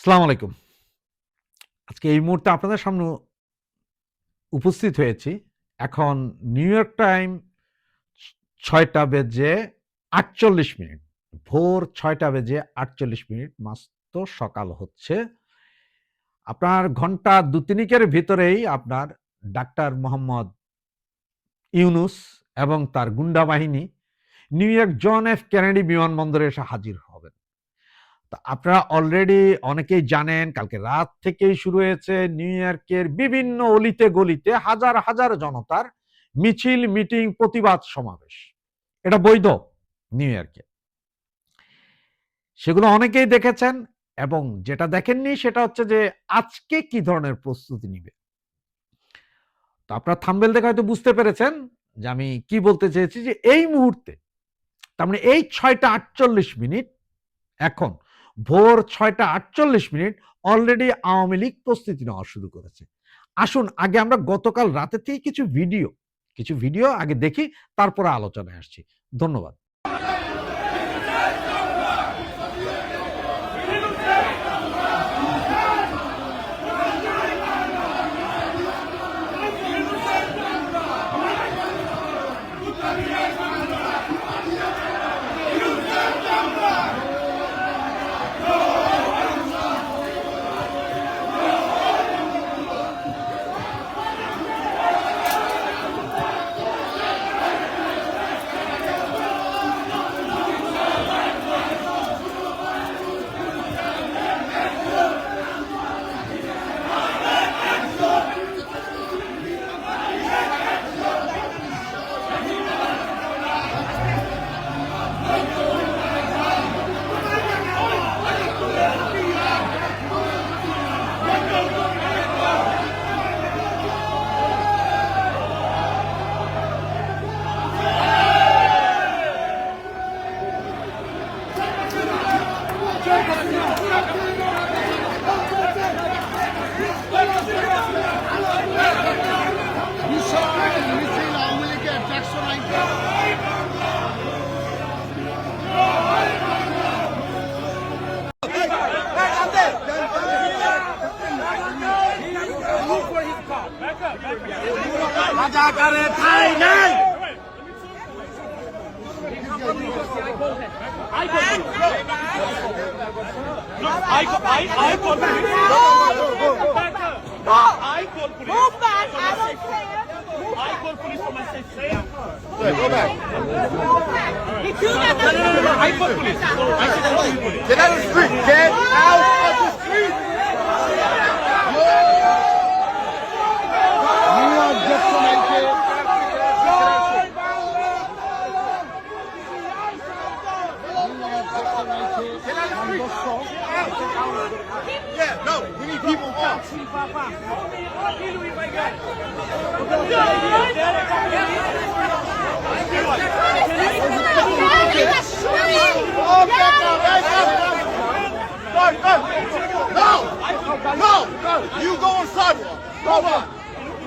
সালাম আলাইকুম। আজকে এই মুহূর্তে আপনাদের সামনে উপস্থিত হয়েছি। এখন নিউ ইয়র্ক টাইম ছয়টা বেজে আটচল্লিশ মিনিট। ভোর ছয়টা বেজে আটচল্লিশ মিনিট। মাস্ত সকাল হচ্ছে। আপনার ঘণ্টা দু তিনিকের ভিতরেই আপনার ডাক্তার মোহাম্মদ ইউনুস এবং তার গুন্ডা বাহিনী New York John F Kennedy বিমানবন্দরে এসে হাজির তা আপনারা অলরেডি অনেকেই জানেন, কালকে রাত থেকেই শুরু হয়েছে নিউ ইয়র্কের বিভিন্ন অলিতে গলিতে হাজার হাজার জনতার মিছিল মিটিং প্রতিবাদ সমাবেশ। এটা বৈধ নিউ ইয়র্কে সেগুলো অনেকেই দেখেছেন এবং যেটা দেখেননি সেটা হচ্ছে যে আজকে কি ধরনের প্রস্তুতি নিবে? তো আপনার থাম্বেল দেখে হয়তো বুঝতে পেরেছেন যে আমি কি বলতে চেয়েছি যে এই মুহূর্তে, তার মানে এই ছয়টা আটচল্লিশ মিনিট এখন ভোর ছয়টা আটচল্লিশ মিনিট অলরেডি আওয়ামী লীগ প্রস্তুতি নেওয়া শুরু করেছে। আসুন, আগে আমরা গতকাল রাতে থেকে কিছু ভিডিও কিছু ভিডিও আগে দেখি, তারপরে আলোচনায় আসছি। ধন্যবাদ। Call you police. Get out of the street. Get out no, no, you go on sidewalk. Go on.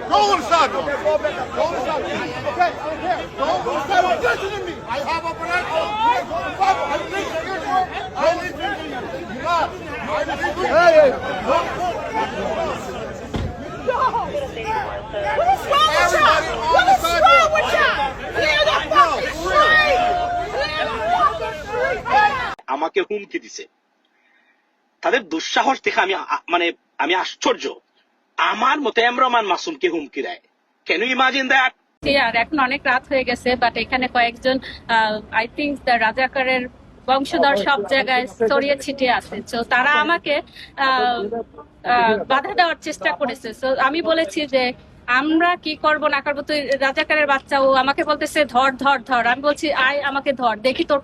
Go on the sidewalk. Go on the sidewalk. Okay, okay. Go on the sidewalk. Listen to me. I have a financial. Go on the sidewalk. I think you're good. I think you're not. I think you're Hey, hey. What is wrong with y'all? What is wrong with y'all? Clear the fucking street! Clear the fucking street! আমাকে হুমকি দিছে তাদের দুঃসাহস দেখে আমি মানে আমি আশ্চর্য। আমার মতো এমরমান মাসুমকে হুমকি দেয়। কেন ইমাজিন দ্যাট আর এখন অনেক রাত হয়ে গেছে বাট এখানে কয়েকজন আই থিঙ্ক রাজাকারের বংশধর সব জায়গায় ছড়িয়ে ছিটিয়ে আছে। তো তারা আমাকে আহ, আহ, বাধা দেওয়ার চেষ্টা করেছে। তো আমি বলেছি যে আমরা কি করব না করব? তুই রাজাকারের বাচ্চা ও আমাকে বলতেছে ধর ধর ধর। আমি বলছি আয় আমাকে ধর। দেখি তোর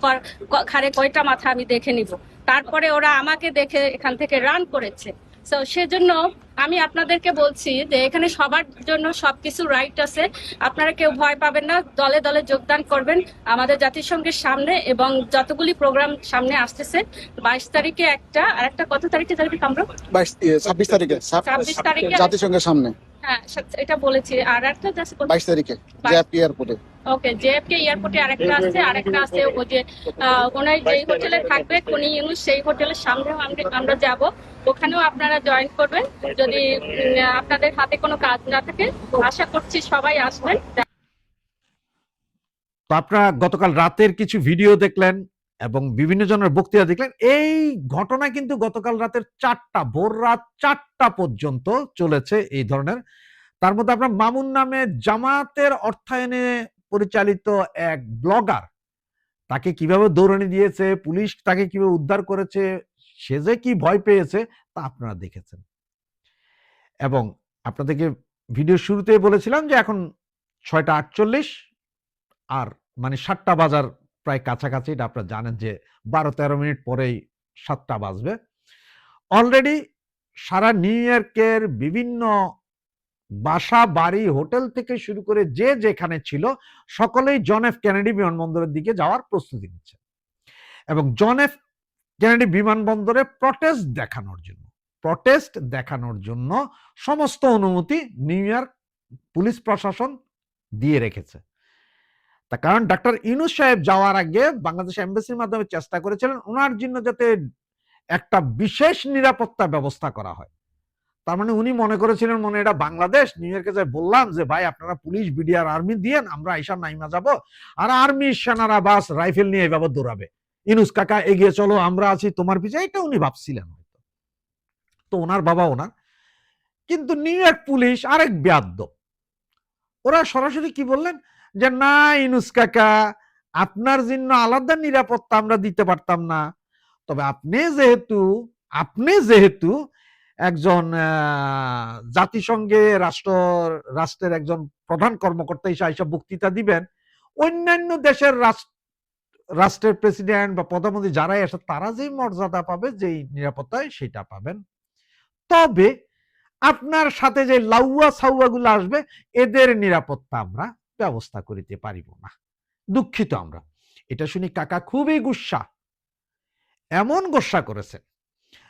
ঘাড়ে কয়টা মাথা আমি দেখে নিব। তারপরে ওরা আমাকে দেখে এখান থেকে রান করেছে। তো সেজন্য আমি আপনাদেরকে বলছি যে এখানে সবার জন্য সবকিছু রাইট আছে। আপনারা কেউ ভয় পাবেন না। দলে দলে যোগদান করবেন আমাদের জাতিসংঘের সামনে এবং যতগুলি প্রোগ্রাম সামনে আসতেছে বাইশ তারিখে একটা আর একটা কত তারিখে তারিখে বাইশ ইয়ে, ছাব্বিশ তারিখে ছাব- 26 তারিখে- জাতিসংঘের সামনে। হ্যাঁ এটা বলেছি। আর একটা জাস্ট বাইশ তারিখে জেপি এয়ারপোর্টে। ওকে জেএফকে এয়ারপোর্টে আরেকটা আছে আরেকটা আছে ওই যে আহ, ওনার যেই হোটেলে থাকবে কোনি ইউনুস সেই হোটেলের সামনেও আমরা- আমরা যাব। ওখানেও আপনারা জয়েন করবেন। যদি আপনাদের হাতে কোনো কাজ না থাকে আশা করছি সবাই আসবেন। তো আপনারা গতকাল রাতের কিছু ভিডিও দেখলেন। এবং বিভিন্ন জনের বক্তৃতা দেখলেন। এই ঘটনা কিন্তু গতকাল রাতের চারটা, ভোর রাত চারটা পর্যন্ত চলেছে এই ধরনের। তার মধ্যে আপনার মামুন নামে জামাতের অর্থায়নে পরিচালিত এক ব্লগার, তাকে কীভাবে দৌড়ানি দিয়েছে, পুলিশ তাকে কীভাবে উদ্ধার করেছে, সে যে কি ভয় পেয়েছে তা আপনারা দেখেছেন। এবং আপনাদেরকে ভিডিও শুরুতেই বলেছিলাম যে এখন ছয়টা আটচল্লিশ, আর মানে সাতটা বাজার প্রায় কাছাকাছি, এটা আপনারা জানেন যে বারো তেরো মিনিট পরেই সাতটা বাজবে। অলরেডি সারা নিউ ইয়র্কের বিভিন্ন বাসা, বাড়ি, হোটেল থেকে শুরু করে যে যেখানে ছিল, সকলেই জন এফ কেনেডি বিমানবন্দরের দিকে যাওয়ার প্রস্তুতি নিচ্ছে। এবং জন এফ কেনেডি বিমানবন্দরে প্রটেস্ট দেখানোর জন্য প্রটেস্ট দেখানোর জন্য সমস্ত অনুমতি নিউ ইয়র্ক পুলিশ প্রশাসন দিয়ে রেখেছে। তা কারণ ডাক্তার ইউনুস সাহেব যাওয়ার আগে বাংলাদেশ এম্বাসির মাধ্যমে চেষ্টা করেছিলেন ওনার জন্য যাতে একটা বিশেষ নিরাপত্তা ব্যবস্থা করা হয়। তার মানে উনি মনে করেছিলেন মনে এটা বাংলাদেশ, নিউ ইয়র্কে যাই বললাম যে, ভাই, আপনারা পুলিশ, বিডিআর, আর্মি দিয়েন আমরা আইসা নাইমা যাব আর আর্মি সেনারা বাস, রাইফেল নিয়ে এভাবে দৌড়াবে। ইনুস কাকা, এগিয়ে চলো, আমরা আছি তোমার পিছিয়ে এটা উনি ভাবছিলেন হয়তো। তো ওনার বাবা ওনার। কিন্তু নিউ ইয়র্ক পুলিশ আরেক ব্যাদ্য ওরা সরাসরি কি বললেন? যে, না, ইনুস কাকা, আপনার জন্য আলাদা নিরাপত্তা আমরা দিতে পারতাম না। তবে আপনি যেহেতু আপনি যেহেতু একজন জাতিসংঘে রাষ্ট্র, রাষ্ট্রের একজন প্রধান কর্মকর্তা হিসেবে এইসব বক্তৃতা দিবেন, অন্যান্য দেশের রাষ্ট্র, রাষ্ট্রের প্রেসিডেন্ট বা প্রধানমন্ত্রী যারাই আসে তারা যেই মর্যাদা পাবে, যেই নিরাপত্তায় সেটা পাবেন। তবে আপনার সাথে যে লাউয়া সাউয়া গুলো আসবে, এদের নিরাপত্তা আমরা ব্যবস্থা করিতে পারিব না। দুঃখিত আমরা। এটা শুনি কাকা খুবই গুসা। এমন গোসা করেছেন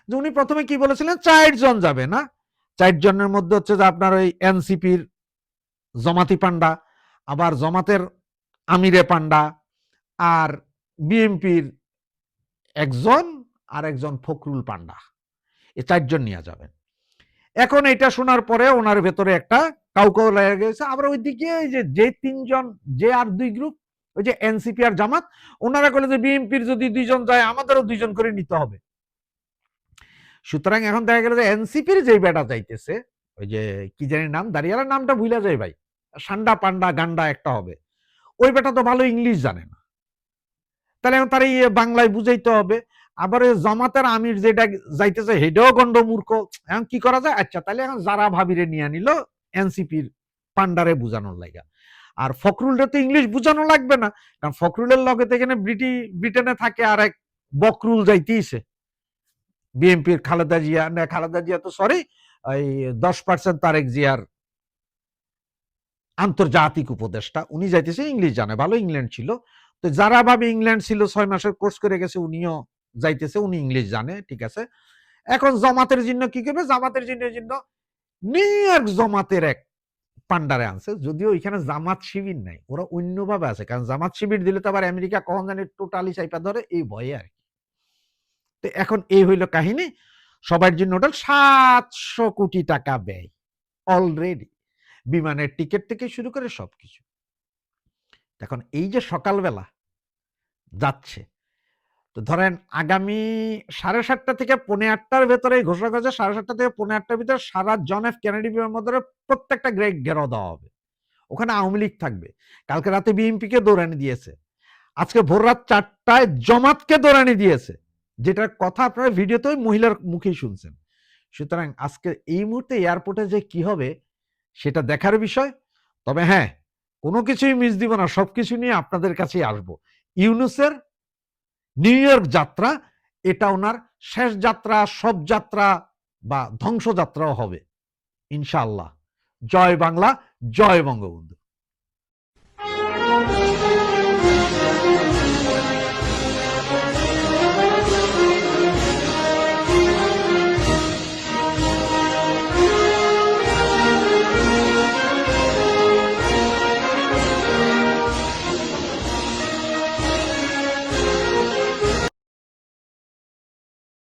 যে উনি প্রথমে কি বলেছিলেন, চারজন যাবে, না? চারজনের মধ্যে হচ্ছে যে আপনার ওই এনসিপির জমাতি পান্ডা আবার জমাতের আমিরে পান্ডা আর বিএমপির একজন আর একজন ফখরুল পান্ডা এ চারজন নিয়ে যাবেন। এখন এটা শোনার পরে ওনার ভেতরে একটা কাউকাউ লেগে গেছে। আবার ওইদিকে ওই যে যে তিনজন, যে আর দুই গ্রুপ ওই যে এনসিপি আর জামাত, ওনারা বলে যে বিএনপির যদি দুইজন যায়, আমাদেরও দুইজন করে নিতে হবে। সুতরাং এখন দেখা গেল যে এনসিপির যে বেটা যাইতেছে, ওই যে কি জানি নাম, দাঁড়িয়ালার নামটা ভুলে যায় ভাই, সান্ডা পান্ডা গান্ডা একটা হবে। ওই বেটা তো ভালো ইংলিশ জানে না। তাহলে এখন তার বাংলায় বুঝাইতে হবে। আবার ওই জামাতের আমির যেটা যাইতেছে, হেডেও গন্ড মূর্খ এখন কি করা যায়? আচ্ছা তাহলে এখন যারা ভাবিরে নিয়ে নিল, এনসিপির পান্ডারে বুঝানোর লাগা আর ফখরুলটা তো ইংলিশ বুঝানো লাগবে না, কারণ ফখরুলের লগে এখানে ব্রিটি, ব্রিটেনে থাকে আর এক বকরুল যাইতেইছে বিএনপির খালেদা জিয়া, না, খালেদা জিয়া তো সরি এই দশ পার্সেন্ট তারেক জিয়ার আন্তর্জাতিক উপদেষ্টা, উনি যাইতেছে, ইংলিশ জানে, ভালো ইংল্যান্ড ছিল। তো যারা ভাবে ইংল্যান্ড ছিল, ছয় মাসের কোর্স করে গেছে, উনিও যাইতেছে, উনি ইংলিশ জানে, ঠিক আছে? এখন জমাতের জন্য কি করবে? জামাতের জন্য জন্য নিউ ইয়র্ক জমাতের এক পান্ডারে আনছে, যদিও এখানে জামাত শিবির নাই, ওরা অন্যভাবে আছে, কারণ জামাত শিবির দিলে তো আবার আমেরিকা কখন জানি টোটালি চাইপা ধরে, এই ভয়ে আর কি। তো এখন এই হইল কাহিনী, সবার জন্য টোটাল সাতশো কোটি টাকা ব্যয় অলরেডি বিমানের টিকিট থেকে শুরু করে সবকিছু। এখন এই যে সকালবেলা যাচ্ছে তো ধরেন আগামী সাড়ে সাতটা থেকে পৌনে আটটার ভেতরে ঘোষণা করেছে সাড়ে সাতটা থেকে পৌনে আটটার ভিতরে সারা জন এফ কেনেডি বিমানবন্দরে প্রত্যেকটা গ্রেড ঘেরাও দেওয়া হবে। ওখানে আওয়ামী লীগ থাকবে। কালকে রাতে বিএনপি কে দৌড়ানি দিয়েছে। আজকে ভোর রাত চারটায় জমাতকে দৌড়ানি দিয়েছে। যেটার কথা আপনারা ভিডিওতে ওই মহিলার মুখেই শুনছেন। সুতরাং আজকে এই মুহূর্তে এয়ারপোর্টে যে কি হবে সেটা দেখার বিষয়। তবে হ্যাঁ কোনো কিছুই মিস দিব না, সবকিছু নিয়ে আপনাদের কাছেই আসব। ইউনুসের নিউ ইয়র্ক যাত্রা, এটা ওনার শেষ যাত্রা, সব যাত্রা বা ধ্বংসযাত্রাও হবে ইনশাল্লাহ জয় বাংলা, জয় বঙ্গবন্ধু।